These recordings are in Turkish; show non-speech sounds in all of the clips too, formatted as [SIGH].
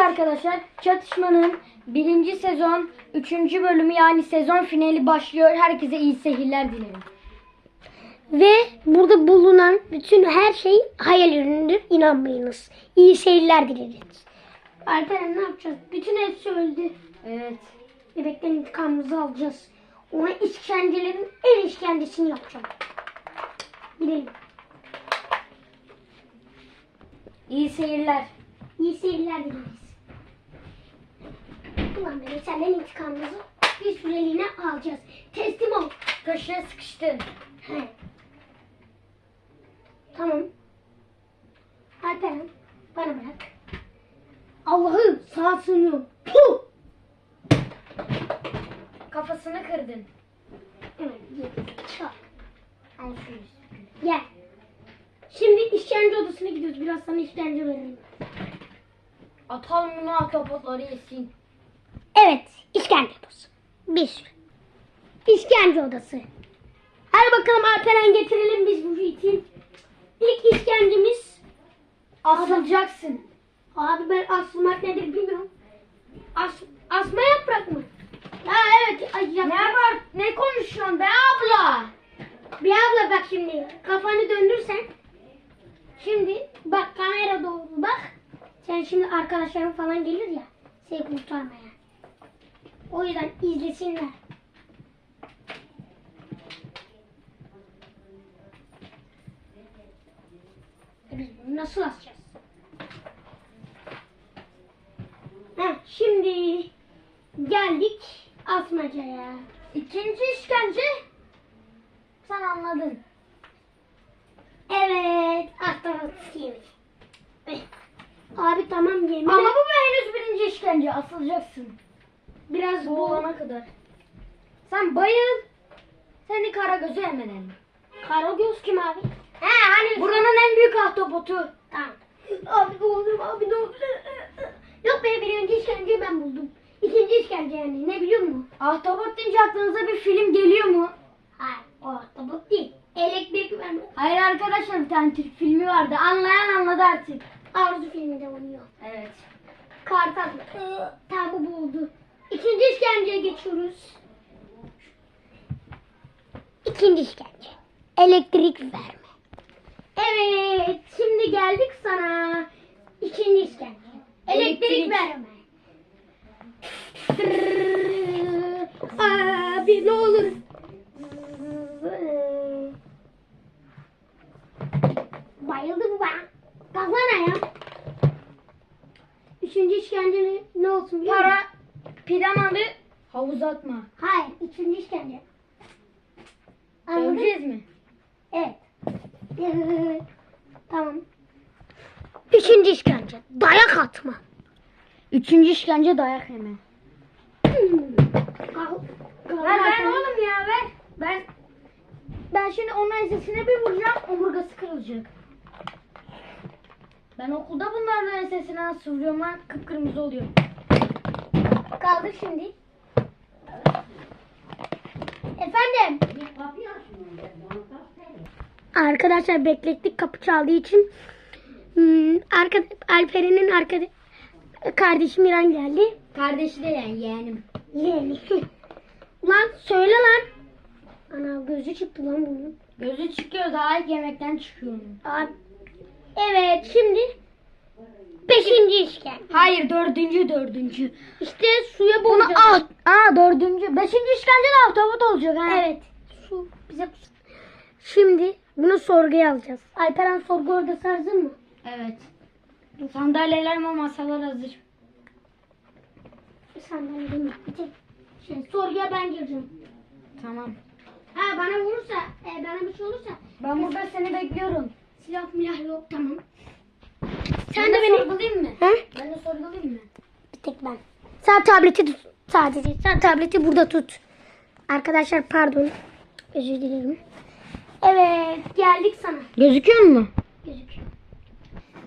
arkadaşlar çatışmanın birinci sezon üçüncü bölümü yani sezon finali başlıyor. Herkese iyi seyirler dilerim. Ve burada bulunan bütün her şey hayal ürünüdür. İnanmayınız. İyi seyirler dileriz. Alperen ne yapacağız? Bütün hepsi öldü. Evet. Bebekten intikamımızı alacağız. Ona işkencelerin en işkencesini yapacağım. Gidelim. İyi seyirler. İyi seyirler dileriz. Ulan bebek senden intikamımızı bir süreliğine alacağız. Teslim ol. Köşeye sıkıştın. He. Tamam. Alperen bana bırak. Allah'ım sağ sığınıyorum. Puh! Kafasını kırdın. Evet. Al şunu. Gel. Şimdi işkence odasına gidiyoruz. Biraz sana işkence verelim. Atalım bunu ahtapotları yesin. Evet, işkence odası. Bir sürü. İşkence odası. Hadi bakalım Alperen getirelim biz bu için. İlk işkencemiz. Asılacaksın. Abi ben asılmak nedir bilmiyorum. As, asma yaprak mı? Ya evet. Ay, Ne var? Ne konuşuyorsun be abla? Bir abla bak şimdi. Kafanı döndürsen. Şimdi bak kamera doğru bak. Sen şimdi arkadaşların falan gelir ya. Seni kurtarmaya. O yüzden izlesinler. E Biz bunu nasıl asacağız? Heh, şimdi geldik asmacaya. İkinci işkence. Sen anladın. Evet, ahtapot yemiş. Abi tamam yemin. Ama bu henüz birinci işkence. Asılacaksın. Biraz olana kadar. Sen bayıl. Seni kara gözü emelim. Karagöz kim abi? He hani Buranın en büyük ahtapotu. Tamam. Abi ne olur abi ne olur. Yok be birinci işkenceyi ben buldum. İkinci işkence yani ne biliyor musun? Ahtapot deyince aklınıza bir film geliyor mu? Hayır o ahtapot değil. Elektrik verme. Hayır arkadaşlar bir tane Türk filmi vardı. Anlayan anladı artık. Arzu filminde oynuyor. Evet. Kartal. Ee, tamam bu buldu. İkinci işkenceye geçiyoruz. İkinci işkence. Elektrik verme. Evet, şimdi geldik sana. İkinci işkence. Elektrik, Elektrik. verme. Abi ne olur. Bayıldı bu bana. Kalksana ya. Üçüncü işkence ne, ne olsun biliyor musun? Para piranalı havuza atma. Hayır, üçüncü işkence. Anladın? Mi? Evet. [LAUGHS] tamam. Üçüncü işkence. Dayak atma. Üçüncü işkence dayak yeme. Ver ver oğlum ya ver. Ben ben şimdi onun ensesine bir vuracağım omurgası kırılacak. Ben okulda bunların ensesine nasıl vuruyorum lan kıpkırmızı oluyor. Kaldır şimdi. Arkadaşlar beklettik kapı çaldığı için. Hmm, arka, Alperen'in arkada kardeşim İran geldi. Kardeşi de yani yeğenim. Yeğeni. [LAUGHS] Lan söyle lan. Ana gözü çıktı lan bunun. Gözü çıkıyor daha ilk yemekten çıkıyor. Abi. Evet şimdi beşinci işkence. Hayır dördüncü dördüncü. İşte suya Bunu boğacağız. aa dördüncü. Beşinci işkence de ahtapot olacak ha. Evet. Su bize Şimdi bunu sorguya alacağız. Alperen sorgu odası hazır mı? Evet. Sandalyeler ve masalar hazır. Senden değil Bir tek şey, sorguya ben gireceğim. Tamam. Ha bana vurursa, e, bana bir şey olursa Ben burada seni bekliyorum. silah milah yok tamam. Sen de beni... sorgulayayım mı? He? Ben de sorgulayayım mı? Bir tek ben. Sen tableti tut. Sadece sen tableti burada tut. Arkadaşlar pardon. Özür dilerim. Evet geldik sana. Gözüküyor mu? Gözüküyor.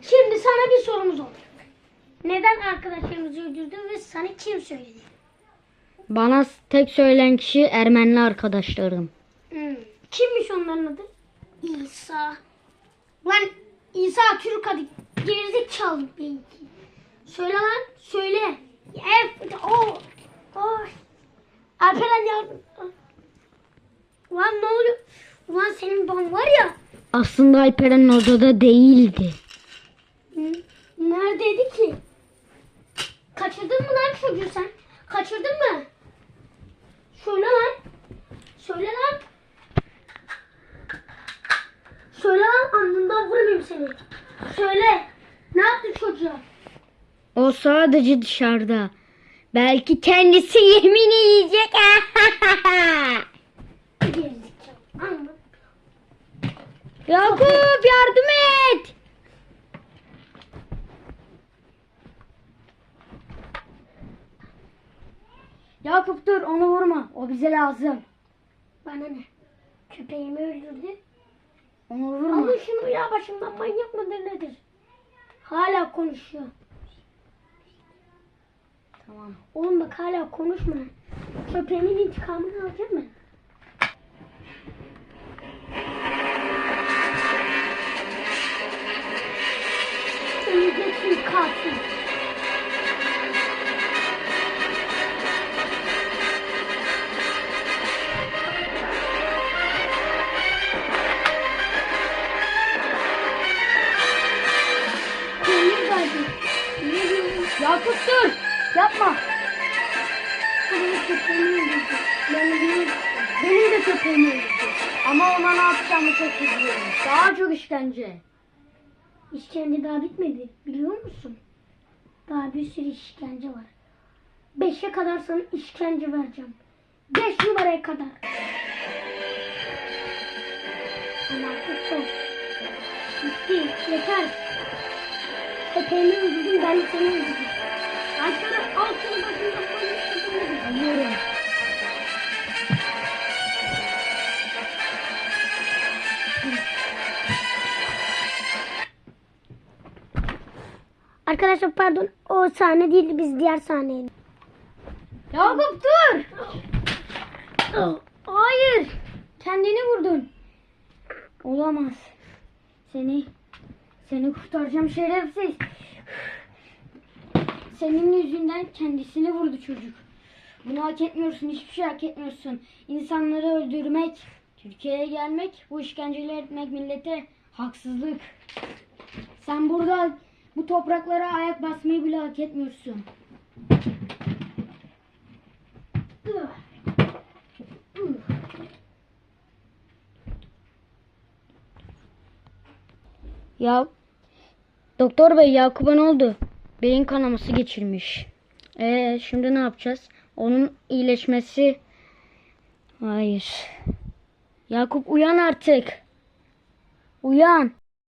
Şimdi sana bir sorumuz olacak. Neden arkadaşlarımızı öldürdün ve sana kim söyledi? Bana tek söyleyen kişi Ermenli arkadaşlarım. Hmm. Kimmiş onların adı? İsa. Lan İsa Türk adı. Gerizekalı belki. Söyle lan. Söyle. F. O. Oy. Alperen yardım. Ulan ne oluyor? Ulan senin don var ya. Aslında Alperen odada değildi. Neredeydi ki? Kaçırdın mı lan çocuğu sen? Kaçırdın mı? Söyle lan. Söyle lan. Söyle lan alnından vurmayayım seni. Söyle. Ne yaptın çocuğa? O sadece dışarıda. Belki kendisi [LAUGHS] yemin yiyecek. [LAUGHS] Gerizekalı. Anladın. Yakup yardım et. Yakup dur onu vurma. O bize lazım. Bana ne? Köpeğimi öldürdü. Onu vurma. Alın şunu ya başımdan manyak mıdır nedir? Hala konuşuyor. Tamam. Oğlum bak hala konuşma. Köpeğimin intikamını alacağım ben. Diyorsun? Yakup dur. Yapma. Benim Benim de köpeğimi öldürdü. Ama ona ne yapacağımı çok iyi biliyorum. Daha çok işkence. İşkence daha bitmedi. Biliyor musun? Daha bir sürü işkence var. Beşe kadar sana işkence vereceğim. Beş numaraya kadar. Ama artık son. Bitti. Yeter. Köpeğimi öldürdüm. Ben seni öldürdüm. Ben sana altını başından koymuş. Alıyorum. Arkadaşlar pardon. O sahne değildi. Biz diğer sahneydi. Yakup dur. Hayır. Kendini vurdun. Olamaz. Seni seni kurtaracağım şerefsiz. Senin yüzünden kendisini vurdu çocuk. Bunu hak etmiyorsun. Hiçbir şey hak etmiyorsun. İnsanları öldürmek, Türkiye'ye gelmek, bu işkenceler etmek millete haksızlık. Sen burada bu topraklara ayak basmayı bile hak etmiyorsun. Ya doktor bey Yakup'a ne oldu? Beyin kanaması geçirmiş. Ee şimdi ne yapacağız? Onun iyileşmesi Hayır. Yakup uyan artık. Uyan.